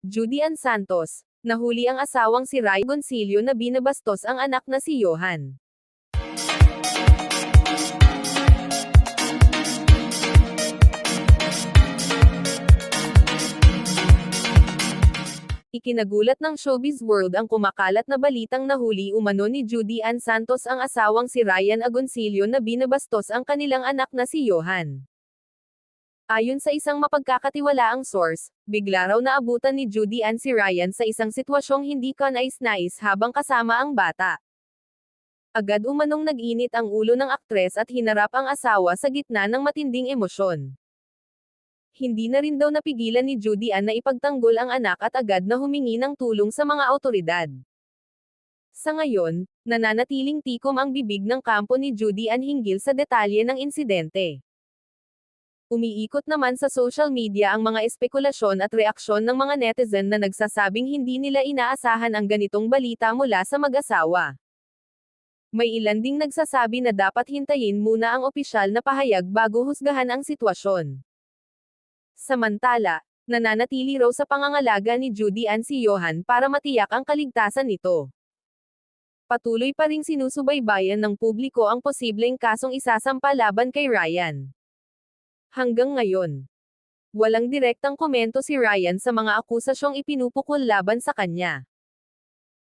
Judy Ann Santos, nahuli ang asawang si Ray Goncillo na binabastos ang anak na si Johan. Ikinagulat ng showbiz world ang kumakalat na balitang nahuli umano ni Judy Ann Santos ang asawang si Ryan Agoncillo na binabastos ang kanilang anak na si Johan. Ayon sa isang mapagkakatiwalaang source, bigla raw naabutan ni Judy Ann si Ryan sa isang sitwasyong hindi kanais-nais habang kasama ang bata. Agad umanong nag-init ang ulo ng aktres at hinarap ang asawa sa gitna ng matinding emosyon. Hindi na rin daw napigilan ni Judy Ann na ipagtanggol ang anak at agad na humingi ng tulong sa mga autoridad. Sa ngayon, nananatiling tikom ang bibig ng kampo ni Judy Ann hinggil sa detalye ng insidente. Umiikot naman sa social media ang mga espekulasyon at reaksyon ng mga netizen na nagsasabing hindi nila inaasahan ang ganitong balita mula sa mag-asawa. May ilan ding nagsasabi na dapat hintayin muna ang opisyal na pahayag bago husgahan ang sitwasyon. Samantala, nananatili raw sa pangangalaga ni Judy Ann si Johan para matiyak ang kaligtasan nito. Patuloy pa ring sinusubaybayan ng publiko ang posibleng kasong isasampa laban kay Ryan. Hanggang ngayon, walang direktang komento si Ryan sa mga akusasyong ipinupukol laban sa kanya.